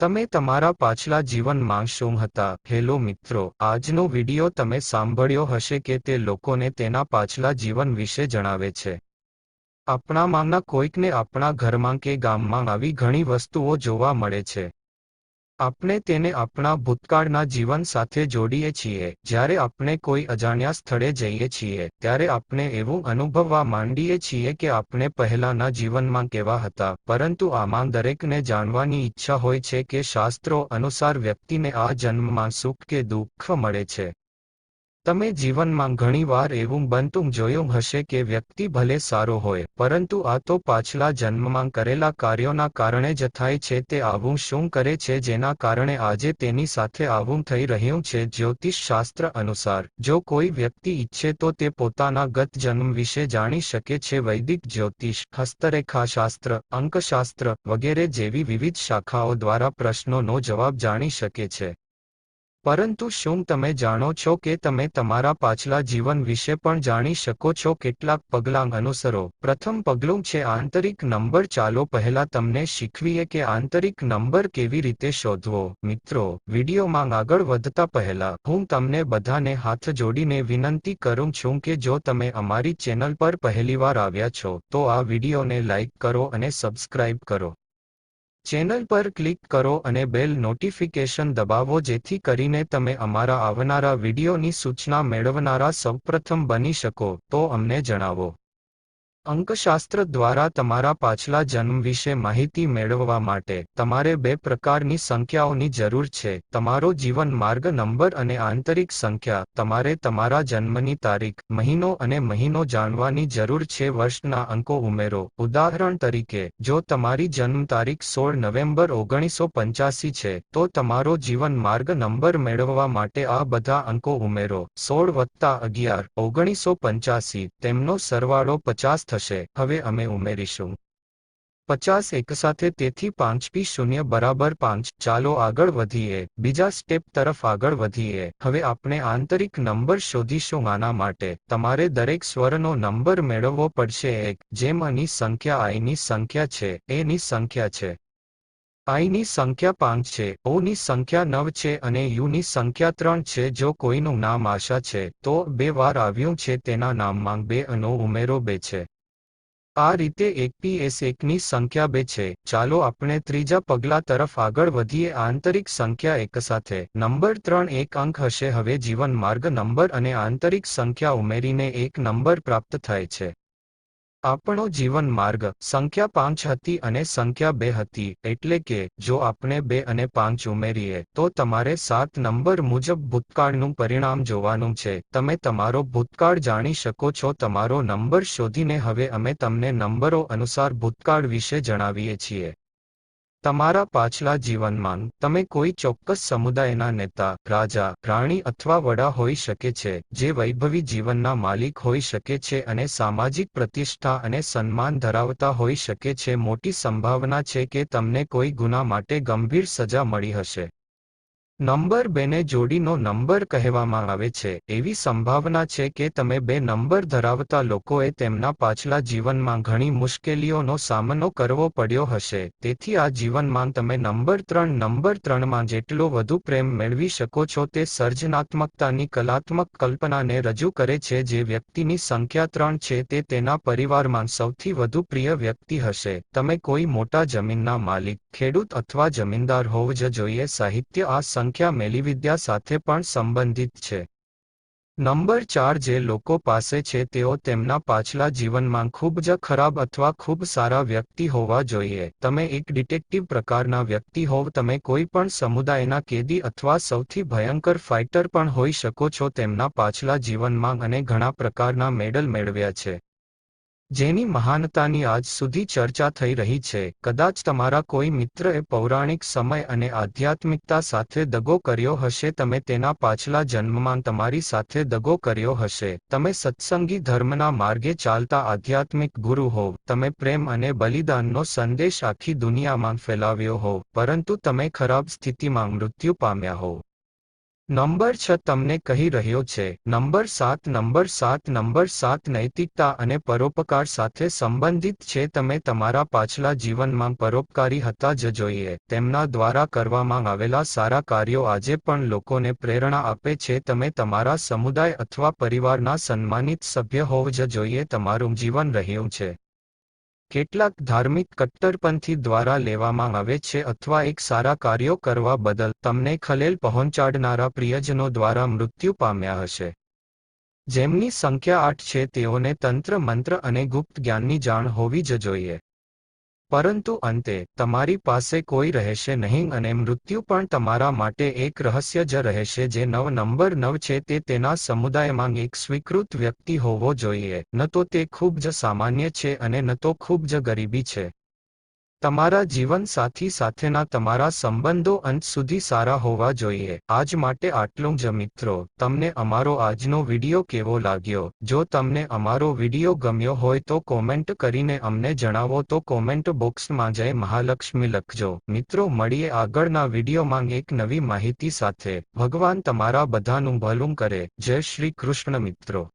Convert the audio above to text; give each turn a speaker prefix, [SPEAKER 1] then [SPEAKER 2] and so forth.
[SPEAKER 1] તમે તમારા પાછલા જીવનમાં શું હતા? હેલો મિત્રો, આજનો વિડિયો તમે સાંભળ્યો હશે કે તે લોકોને તેના પાછલા જીવન વિશે જણાવે છે. આપણામાંના કોઈકને આપણા ઘરમાં કે ગામમાં આવી ઘણી વસ્તુઓ જોવા મળે છે. આપણે તેને આપણા ભૂતકાળના જીવન સાથે જોડીએ છીએ. જ્યારે આપણે કોઈ અજાણ્યા સ્થળે જઈએ છીએ, ત્યારે આપણે એવું અનુભવવા માંડીએ છીએ કે આપણે પહેલાના જીવનમાં કેવા હતા. પરંતુ આમાં દરેકને જાણવાની ઈચ્છા હોય છે કે શાસ્ત્રો અનુસાર વ્યક્તિને આ જન્મમાં સુખ કે દુઃખ મળે છે. તમે જીવનમાં ઘણીવાર એવું બનતું જોયું હશે કે વ્યક્તિ ભલે સારો હોય, પરંતુ આ તો પાછલા જન્મમાં કરેલા કાર્યોના કારણે જ થાય છે તે આવું શું કરે છે જેના કારણે આજે તેની સાથે આવું થઈ રહ્યું છે જ્યોતિષ શાસ્ત્ર અનુસાર. જો કોઈ વ્યક્તિ ઈચ્છે તો તે પોતાના ગત જન્મ વિશે જાણી શકે છે વૈદિક જ્યોતિષ હસ્તરેખાશાસ્ત્ર અંકશાસ્ત્ર વગેરે જેવી વિવિધ શાખાઓ દ્વારા પ્રશ્નોનો જવાબ જાણી શકે છે. પરંતુ શું તમે જાણો છો કે તમે તમારા પાછલા જીવન વિશે પણ જાણી શકો છો કેટલાક પગલાં અનુસરો? પ્રથમ પગલું છે આંતરિક નંબર ચાલો પહેલા તમને શીખવીએ કે આંતરિક નંબર કેવી રીતે શોધવો. મિત્રો, વિડીયોમાં આગળ વધતા પહેલા હું તમને બધાને હાથ જોડીને વિનંતી કરું છું કે જો તમે અમારી ચેનલ પર પહેલીવાર આવ્યા છો તો આ વિડીયોને લાઇક કરો અને સબસ્ક્રાઇબ કરો. ચેનલ પર ક્લિક કરો અને બેલ નોટિફિકેશન દબાવો જેથી કરીને તમે અમારા આવનારા વિડીયોની સૂચના મેળવનારા સૌપ્રથમ બની શકો, તો અમને જણાવો. અંકશાસ્ત્ર દ્વારા તમારા પાછલા જન્મ વિશે માહિતી મેળવવા માટે તમારે બે પ્રકારની સંખ્યાઓની જરૂર છે. તમારો જીવન માર્ગ નંબર અને આંતરિક સંખ્યા, તમારે તમારા જન્મની તારીખ, મહિનો અને મહિનો જાણવાની જરૂર છે. વર્ષના અંકો ઉમેરો. ઉદાહરણ તરીકે, જો તમારી જન્મ તારીખ સોળ નવેમ્બર ઓગણીસો પંચ્યાસી છે, તો તમારો જીવન માર્ગ નંબર મેળવવા માટે આ બધા અંકો ઉમેરો. સોળ વત્તા અગિયાર, ઓગણીસો પંચ્યાસી, તેમનો સરવાળો પચાસ થશે. થશે. હવે અમે ઉમેરીશું. પચાસ એક સાથે તેથી પાંચ પી શૂન્ય બરાબર પાંચ. ચાલો આગળ વધીએ. બીજા સ્ટેપ તરફ આગળ વધીએ. હવે આપણે આંતરિક નંબર શોધીશું આના માટે. તમારે દરેક સ્વરનો નંબર મેળવવો પડશે એક. જેમ અની સંખ્યા આઈની સંખ્યા છે. એની સંખ્યા છે. આઈની સંખ્યા પાંચ છે. ઓની સંખ્યા નવ છે અને યુની સંખ્યા ત્રણ છે. જો કોઈનું નામ આશા છે, તો બે વાર આવ્યું છે તેના નામમાં બે અનો ઉમેરો બે છે. આ રીતે એક પીએસ એકની સંખ્યા બે છે. ચાલો આપણે ત્રીજા પગલા તરફ આગળ વધીએ. આંતરિક સંખ્યા એક સાથે. નંબર ત્રણ એક અંક હશે. હવે જીવન માર્ગ નંબર અને આંતરિક સંખ્યા ઉમેરીને એક નંબર પ્રાપ્ત થાય છે. આપણો જીવન માર્ગ સંખ્યા પાંચ હતી અને સંખ્યા બે હતી, એટલે કે જો આપણે બે અને પાંચ ઉમેરીએ, તો તમારે સાત નંબર મુજબ ભૂતકાળનું પરિણામ જોવાનું છે. તમે તમારો ભૂતકાળ જાણી શકો છો. તમારો નંબર શોધીને હવે અમે તમને નંબરો અનુસાર ભૂતકાળ વિશે જણાવીએ છીએ. તમારા પાછલા જીવનમાં તમે કોઈ ચોક્કસ સમુદાયના નેતા, રાજા, રાણી અથવા વડા હોઈ શકે છે, જે વૈભવી જીવનના માલિક હોઈ શકે છે અને સામાજિક પ્રતિષ્ઠા અને સન્માન ધરાવતા હોઈ શકે છે. મોટી સંભાવના છે કે તમને કોઈ ગુના માટે ગંભીર સજા મળી હશે. નંબર બેને જોડીનો નંબર કહેવામાં આવે છે. એવી સંભાવના છે કે તમે બે નંબર ધરાવતા લોકોએ તેમના પાછલા જીવનમાં ઘણી મુશ્કેલીઓનો સામનો કરવો પડ્યો હશે. તેથી આ જીવનમાં તમે નંબર ત્રણ, નંબર ત્રણમાં જેટલો વધુ પ્રેમ મેળવી શકો છો તે સર્જનાત્મકતાની કલાત્મક કલ્પનાને રજૂ કરે છે જે વ્યક્તિની સંખ્યા ત્રણ છે તે તેના પરિવારમાં સૌથી વધુ પ્રિય વ્યક્તિ હશે. તમે કોઈ મોટા જમીનના માલિક, ખેડૂત અથવા જમીનદાર હોવ જ જોઈએ. સાહિત્ય આ સંખ્યા મેલીવિદ્યા સાથે પણ સંબંધિત છે. નંબર ચાર જે લોકો પાસે છે તેઓ તેમના પાછલા જીવનમાં ખૂબ જ ખરાબ અથવા ખૂબ સારા વ્યક્તિ હોવા જોઈએ. તમે એક ડિટેક્ટિવ પ્રકારના વ્યક્તિ હોવ, તમે કોઈ પણ સમુદાયના કેદી અથવા સૌથી ભયંકર ફાઇટર પણ હોઈ શકો છો તેમના પાછલા જીવનમાં અને ઘણા પ્રકારના મેડલ મેળવ્યા છે. જેની મહાનતાની આજ સુધી ચર્ચા થઈ રહી છે. કદાચ તમારા કોઈ મિત્રએ પૌરાણિક સમય અને આધ્યાત્મિકતા સાથે દગો કર્યો હશે, તમે તેના પાછલા જન્મમાં તમારી સાથે દગો કર્યો હશે. તમે સત્સંગી ધર્મના માર્ગે ચાલતા આધ્યાત્મિક ગુરુ હોવ. તમે પ્રેમ અને બલિદાનનો સંદેશ આખી દુનિયામાં ફેલાવ્યો હોવ, પરંતુ તમે ખરાબ સ્થિતિમાં મૃત્યુ પામ્યા હોવ. નંબર છ તમને કહી રહ્યો છે, નંબર સાત નંબર સાત નંબર સાત નૈતિકતા અને પરોપકાર સાથે સંબંધિત છે, તમે તમારા પાછલા જીવનમાં પરોપકારી હતા જ જોઈએ, તેમના દ્વારા કરવામાં આવેલા સારા કાર્યો આજે પણ લોકોને પ્રેરણા આપે છે, તમે તમારા સમુદાય અથવા પરિવારના સન્માનિત સભ્ય હોવ જ જોઈએ, તમારું જીવન રહ્યું છે. કેટલાક ધાર્મિક કટ્ટરપંથી દ્વારા લેવામાં આવે છે અથવા એક સારા કાર્યો કરવા બદલ તમને ખલેલ પહોંચાડનારા પ્રિયજનો દ્વારા મૃત્યુ પામ્યા હશે. જેમની સંખ્યા આઠ છે તેઓને તંત્ર, મંત્ર અને ગુપ્ત જ્ઞાનની જાણ હોવી જ જોઈએ. પરંતુ અંતે, તમારી પાસે કોઈ રહેશે નહીં અને મૃત્યુ પણ તમારા માટે એક રહસ્ય જ રહેશે જે નવ નંબર નવ છે તે તેના સમુદાયમાં એક સ્વીકૃત વ્યક્તિ હોવો જોઈએ. ન તો તે ખૂબ જ સામાન્ય છે અને ન તો ખૂબ જ ગરીબી છે. તમારા જીવન સાથી સાથેના તમારા સંબંધો અંત સુધી સારા હોવા જોઈએ. આજ માટે આટલું જ મિત્રો. તમને અમારો આજનો વીડિયો કેવો લાગ્યો? જો તમને અમારો વીડિયો ગમ્યો હોય તો કોમેન્ટ કરીને અમને જણાવો. તો કોમેન્ટ બોક્સમાં જય મહાલક્ષ્મી લખજો. મિત્રો, મળીએ આગળના વિડીયોમાં એક નવી માહિતી સાથે. ભગવાન તમારા બધાનું ભલું કરે. જય શ્રી કૃષ્ણ મિત્રો.